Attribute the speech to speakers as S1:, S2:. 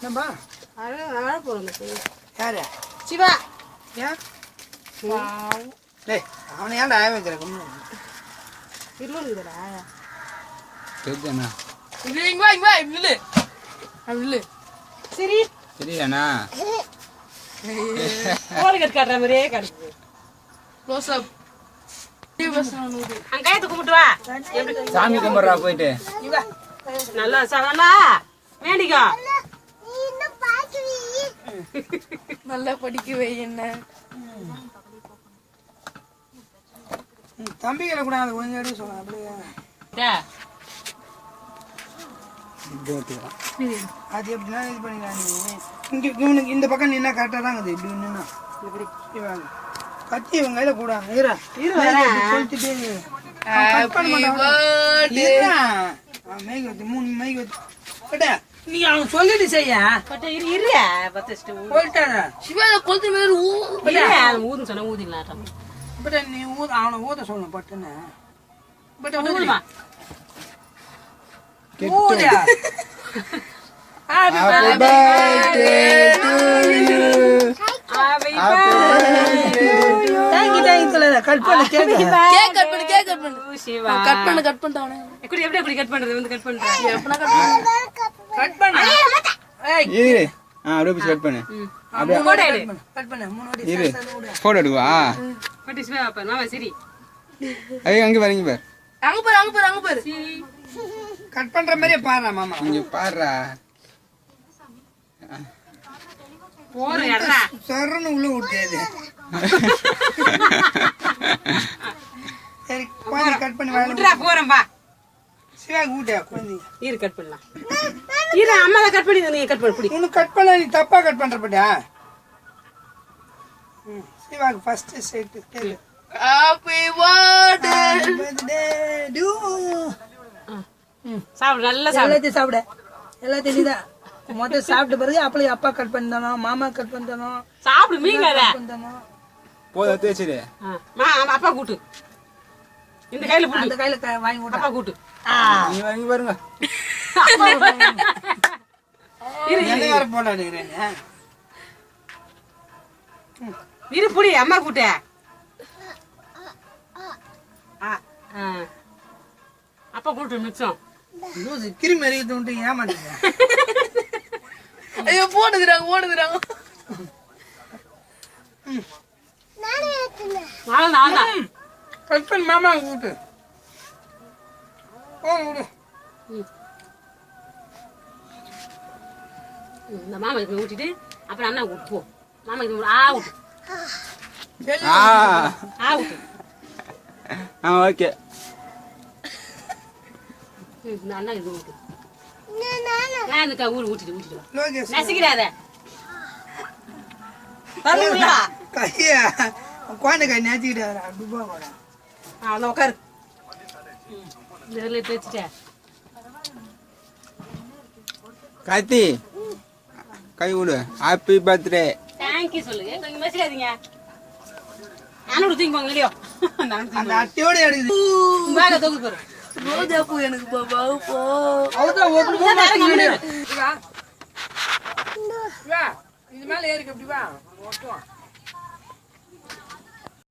S1: என்னப்பா?
S2: அழ போகிறோம்
S1: யாரு?
S2: சிவா.
S1: ஏன்? டேய் அவனை ஏன்டா ஆய வைக்கிற? கம்முனு.
S2: இருளுடா
S3: தெரியுதாண்ணா.
S4: இங்க இங்க வா இங்க வா நில்லு.
S2: சரி. கோழி கட்டு காட்டுற மாதிரியே காட்டுது
S4: க்ளோஸ் அப்
S2: அங்க கையத்தை கும்பிட்டு வா.
S3: சாமி கும்பிட்றா போயிட்டு.
S2: நல்லா சா- நல்லா வேண்டிக்கோ.
S4: நல்லா படிக்க வை என்ன?
S1: தம்பிகளை கூட அதை கொஞ்சம் எடுக்க சொல்லுங்க அப்படியே. அது எப்படின்னா இது பண்ணிக்கலாம் நீ இங்க இவனுக்கு இந்த பக்கம் நின்னா கரெக்டாக தான் இருக்குது இப்படி நின்னா. கத்தி இவன் கையில கூட ஈரா. அவன் மைக் வச்சு மூணு மைக் வச்சு போடா. நீ அவன் சொல்லிட்டு செய்ய.
S2: பட்டு இரு
S1: போயிட்டானா
S4: சிவா இதை கொளுத்து மாதிரி ஊ
S2: இரு, அது ஊதுன்னு சொன்னா ஊதிடலாம்
S1: பட் நீ ஊத அவனை ஊத சொல்லணும் பட்டுன்னு. பட்
S2: ஊதுமா?
S1: ஊதா
S3: Happy birthday to you.
S2: Happy
S1: சொல்லாத கட் பண்ணு கேக்கு
S4: கேக் கட் பண்ணு கேக் கட் பண்ணு.
S2: birthday, சிவா.
S4: கட் பண்ணு கட் பண்ணிட்டு அவனே
S2: எப்படி எப்படி எப்படி கட் பண்றது? வந்து கட் பண்றேன்
S4: எப்பனா கட் பண்ணு.
S1: கட் பண்ணு. ஏய்
S3: இரு ஆ அப்படியே கட் பண்ணு.
S1: மூணு வாட்டி cut பண்ணு. கட் பண்ணு. மூணு
S3: இரு. ஃபோட்டோ எடுக்குவா?
S2: பட்டு சிவா பாரு மாமா சரி.
S3: ஐயோ அங்கே பாரு இங்கே பாரு.
S4: அங்க பாரு அங்க பாரு அங்க பாரு.
S1: கட் பண்ற மாதிரியே பாரு மாமா.
S3: இங்கே பாருடா
S2: எடா
S1: சொரன்னு உள்ள விட்டாது. சரி கட் பண்ணி
S2: போறேன் பா
S1: சிவாக்கு ஊட்டியா குழந்தை
S2: இரு கட் பண்ணலாம். இரு அம்மா தான் கட் பண்ணி நீங்க கட் பண்ணி பிடி.
S1: உனக்கு கட் பண்ண நீ தப்பா கட் பண்ற பட்டியா ம், சிவாக்கு ஃபர்ஸ்ட் செட் கேளு.
S4: ஹாப்பி பர்த்டே
S1: பர்த்டே டு
S2: சாப்பிடு நல்லா சாப்பிடு.
S1: எல்லாத்தையும் சாப்பிட. எல்லாத்தையும் நீதான் மொத்தம் சாப்பிட்ட பிறகு அப்பளே அப்பா கட் பண்ணி தரணும் மாமா கட் பண்ணி தரணும்
S2: சாப்பிடு மீங்க
S1: கட்
S3: போதும்
S2: ஆமா, அப்பா கூட்டு. இந்த கையில போடு.
S1: அந்த கையில வாங்கி
S2: அப்பா கூட்டு.
S3: நீ வாங்கி பாருங்க.
S2: இரு
S1: என்ன வேற போடாடுகிறேன்
S2: இரு புடி அம்மா கூட்ட ஆ, ஆ. அப்பா கூட்டு மிச்சம்.
S1: கிருமி எறிக்கிட்டு ஏமாட்டீங்க
S4: ஐயோ போடுதுறாங்க போடுதுறாங்க
S1: மாமா கூட்டு ஓ விடு
S2: இந்த மாமா போய் ஊட்டிட்டு அப்புறம் அண்ணா கூட்டு போ. மாமா இது ஆ விட்டு
S3: ஆ.
S2: ஆ
S3: ஓகே.
S2: அண்ணா இது விட்டு நான் இந்த ஊர் ஊட்டிட்டு ஊட்டிட்டு நசிக்கிறாத.
S1: கைய குழந்தை கை நேச்சிக்கிட்டாரா டுபா கூட
S2: அந்த உட்காரு
S3: கார்த்தி. கை விடு. ஹாப்பி பர்த்டே
S2: தேங்க்யூ சொல்லுங்க. கொஞ்சம் மெசிக்காதீங்க நானும் தூக்கி போங்க இல்லையோ?
S1: அந்த அட்டையோட எடுக்குது.
S2: பேக தூக்கி போறேன்.
S4: ரோஜா பூ எனக்கு பாபா போ
S1: அவ்வளோதான் ஒரு
S2: வேற.
S1: வா இது மேல ஏறிக்க அப்படி வா. ஓட்டுவான்